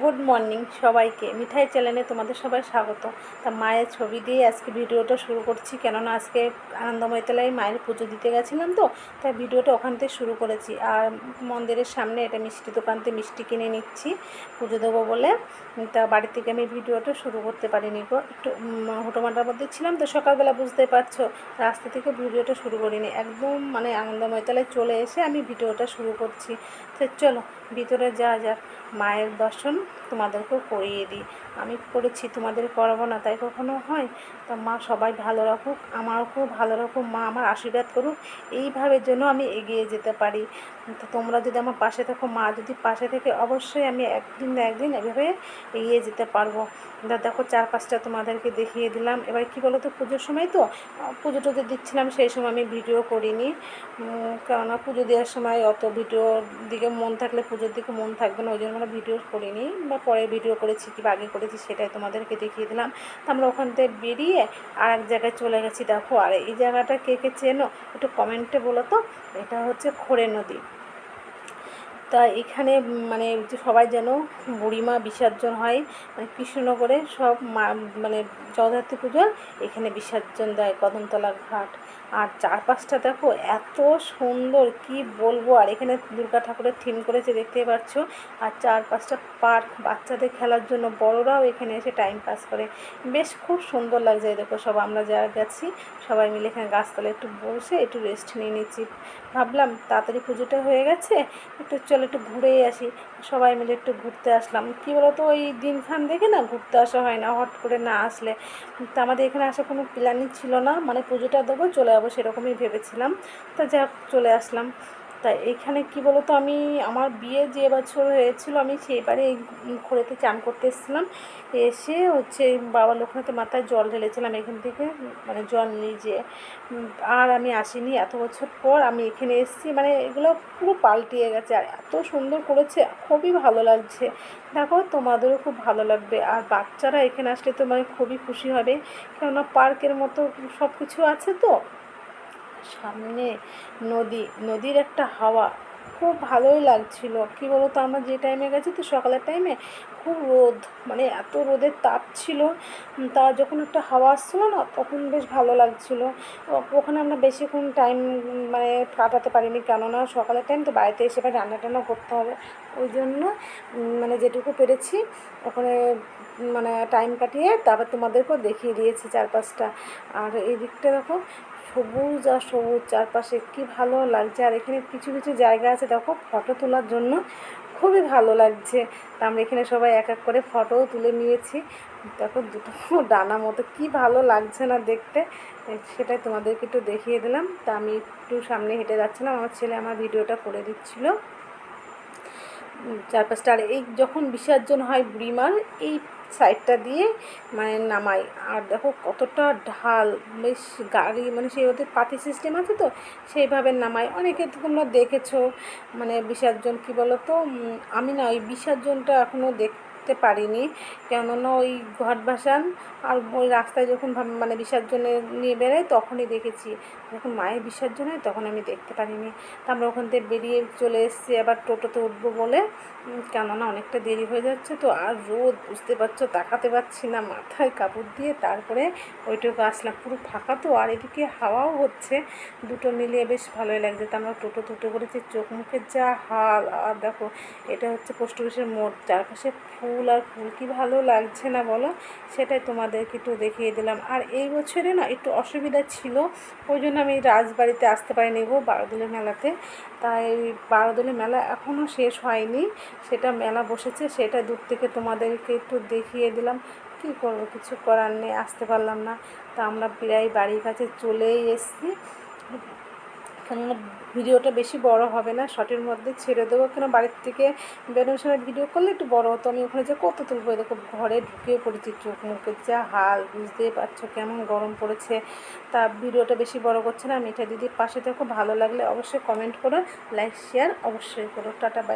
Good morning সবাইকে। মিঠাই চ্যানেলে তোমাদের সবাই স্বাগত। তা মায়ের ছবি দিয়ে আজকে ভিডিওটা শুরু করছি, কেননা আজকে আনন্দময় তলায় মায়ের পুজো দিতে গেছিলাম তো, তাই ভিডিওটা ওখান থেকে শুরু করেছি। আর মন্দিরের সামনে এটা মিষ্টি দোকান থেকে মিষ্টি কিনে নিচ্ছি, পুজো দেবো বলে। তা বাড়ি থেকে আমি ভিডিওটা শুরু করতে পারিনি একটু হুটোমাটার মধ্যে ছিলাম তো, সকালবেলা বুঝতে পারছ, রাস্তা থেকে ভিডিওটা শুরু করিনি। একদম মানে আনন্দময় তলায় চলে এসে আমি ভিডিওটা শুরু করছি। তো চলো, ভিতরে যা যাক। মায়ের দর্শন তোমাদেরকেও করিয়ে দিই। আমি করেছি, তোমাদের করাবো না, তাই কখনো হয়? তা মা সবাই ভালো রাখুক আমাকেও ভালো রাখুক, মা আমার আশীর্বাদ করুক, এইভাবে যেন আমি এগিয়ে যেতে পারি। তো তোমরা যদি আমার পাশে থাকো, মা যদি পাশে থেকে অবশ্যই আমি একদিন না একদিন এভাবে এগিয়ে যেতে পারব। দেখো চার পাঁচটা তোমাদেরকে দেখিয়ে দিলাম। এবার কি বলো তো পুজোর সময় তো পুজো টুজো দিচ্ছিলাম, সেই সময় আমি ভিডিও করিনি। কেননা পুজো দেওয়ার সময় অত ভিডিওর দিকে মন থাকলে, পুজোর দিকে মন থাকবে না, ওই জন্য আমরা ভিডিও করিনি। বা পরে ভিডিও করেছি কি আগে করেছি সেটাই তোমাদেরকে দেখিয়ে দিলাম। তো আমরা ওখান থেকে বেরিয়ে আর এক জায়গায় চলে গেছি। দেখো, আর এই জায়গাটা কে কে চেনো? একটু কমেন্টে বলো তো। এটা হচ্ছে খোড়ে নদী। তা এখানে মানে সবাই যেন বুড়িমা বিসর্জন হয় মানে কৃষ্ণনগরে সব মানে জগদ্ধাত্রী পুজোর এখানে বিসর্জন দেয় কদমতলা ঘাট। আর চারপাশটা দেখো এত সুন্দর, কি বলব? আর এখানে দুর্গা ঠাকুরের থিম করেছে দেখতে পাচ্ছ। আর চারপাশটা পার্ক বাচ্চাদের খেলার জন্য বড়রাও এখানে এসে টাইম পাস করে। বেশ খুব সুন্দর লাগছে দেখো সব আমরা যারা গেছি, সবাই মিলে এখানে গাছতলায় একটু বসে একটু রেস্ট নিয়ে নিচ্ছি। ভাবলাম তাড়াতাড়ি পুজোটা হয়ে গেছে, একটু চলো একটু ঘুরেই আসি। সবাই মিলে একটু ঘুরতে আসলাম। কী বলতো, ওই দিনখান দেখে না ঘুরতে আসা হয় না, হট করে না আসলে। তা আমাদের এখানে আসা কোনো প্ল্যানিং ছিল না। মানে পুজোটা দেবো, চলে যাব সেরকমই ভেবেছিলাম। তা যাক, চলে আসলাম। তা এখানে কি বলতো, আমি আমার বিয়ে যে বছর হয়েছিল, আমি সেইবারে এই ঘোরেতে চান করতে এসেছিলাম। এসে হচ্ছে বাবা লোকনাথের মাথায় জল ঢেলেছিলাম এখান থেকে মানে জল নিজে। আর আমি আসিনি, এত বছর পর আমি এখানে এসেছি মানে এগুলো পুরো পাল্টিয়ে গেছে। আর এত সুন্দর করেছে, খুবই ভালো লাগছে। দেখো, তোমাদেরও খুব ভালো লাগবে। আর বাচ্চারা এখানে আসলে তো মানে খুবই খুশি হবে। কেননা পার্কের মতো সব কিছু আছে তো। সামনে নদী, নদীর একটা হাওয়া। খুব ভালোই লাগছিল। কী বলো তো আমরা যে টাইমে গেছি তো সকালের টাইমে খুব রোদ মানে এত রোদের তাপ ছিল। তা যখন একটা হাওয়া আসছিল না, তখন বেশ ভালো লাগছিল। ওখানে আমরা বেশিক্ষণ টাইম মানে কাটাতে পারিনি। কেননা সকালের টাইম তো বাড়িতে এসে রান্না টান্না করতে হবে। ওই জন্য মানে যেটুকু পেরেছি, ওখানে মানে টাইম কাটিয়ে তারপর তোমাদেরকেও দেখিয়ে দিয়েছি চারপাশটা। আর এই দিকটা দেখো, সবুজ আর সবুজ, চারপাশে কি ভালো লাগছে। আর এখানে কিছু কিছু জায়গা আছে, দেখো ফটো তোলার জন্য খুবই ভালো লাগছে। তা আমরা এখানে সবাই এক এক করে ফটোও তুলে নিয়েছি। দেখো, দুটো ডানা মতো কি ভালো লাগছে না দেখতে। সেটাই তোমাদেরকে একটু দেখিয়ে দিলাম। তা আমি একটু সামনে হেঁটে যাচ্ছিলাম, আমার ছেলে আমার ভিডিওটা করে দিচ্ছিল। উম, চারপাশটা। আর এই যখন বিসর্জন হয় বুড়িমার এই সাইডটা দিয়ে মানে নামাই। আর দেখো কতটা ঢাল বেশ গাড়ি মানে সেই ওদের পাতি সিস্টেম আছে তো সেইভাবে নামাই। অনেকে তোমরা দেখেছ মানে বিসর্জন কী বলো তো আমি না ওই বিসর্জনটা এখনও দেখতে পারিনি। কেননা ওই ঘট ভাসান আর ওই রাস্তায় যখন মানে বিসর্জনে নিয়ে বেরোয় তখনই দেখেছি। যখন মায়ের বিসর্জন হয় তখন আমি দেখতে পারিনি। তা আমরা ওখান থেকে বেরিয়ে চলে এসেছি, আবার টোটোতে উঠবো বলে। কেননা অনেকটা দেরি হয়ে যাচ্ছে তো, আর রোদ বুঝতে পারছ, তাকাতে পারছি না মাথায় কাপড় দিয়ে। তারপরে ওইটুকু আসলাম, পুরো ফাঁকা তো, আর এদিকে হাওয়াও হচ্ছে। দুটো মিলিয়ে বেশ ভালোই লাগছে। তা আমরা টোটো টোটো করেছি চোখ মুখের যা হাল। আর দেখো, এটা হচ্ছে পোস্ট অফিসের মোড়, চারপাশে ফুল আর ফুল কি ভালো লাগছে না বলো? সেটাই তোমাদেরকে একটু দেখিয়ে দিলাম। আর এই বছরে না একটু অসুবিধা ছিল, ওই জন্য আমি রাজবাড়িতে আসতে পারিনি গো বারোদলের মেলাতে। তাই বারোদলের মেলা এখনও শেষ হয়নি, সেটা মেলা বসেছে, সেটা দূর থেকে তোমাদেরকে একটু দেখিয়ে দিলাম। কী করব, কিছু করার নেই, আসতে পারলাম না। তা আমরা প্রায় বাড়ির কাছে চলেই এসেছি। কেননা ভিডিওটা বেশি বড় হবে না শর্টের মধ্যে ছেড়ে দেবো। কেন বাড়ির থেকে বেরোনোর সময় ভিডিও করলে একটু বড় হতো। আমি ওখানে যে কত তুলবো? দেখো, ঘরে ঢুকে পড়েছি চোখ মুখের যা হাল বুঝতেই পারছ কেমন গরম পড়েছে। তা ভিডিওটা বেশি বড় করছে না। মিঠা দিদির পাশে দেখো ভালো লাগলে অবশ্যই কমেন্ট করো। লাইক শেয়ার অবশ্যই করো। Tata bye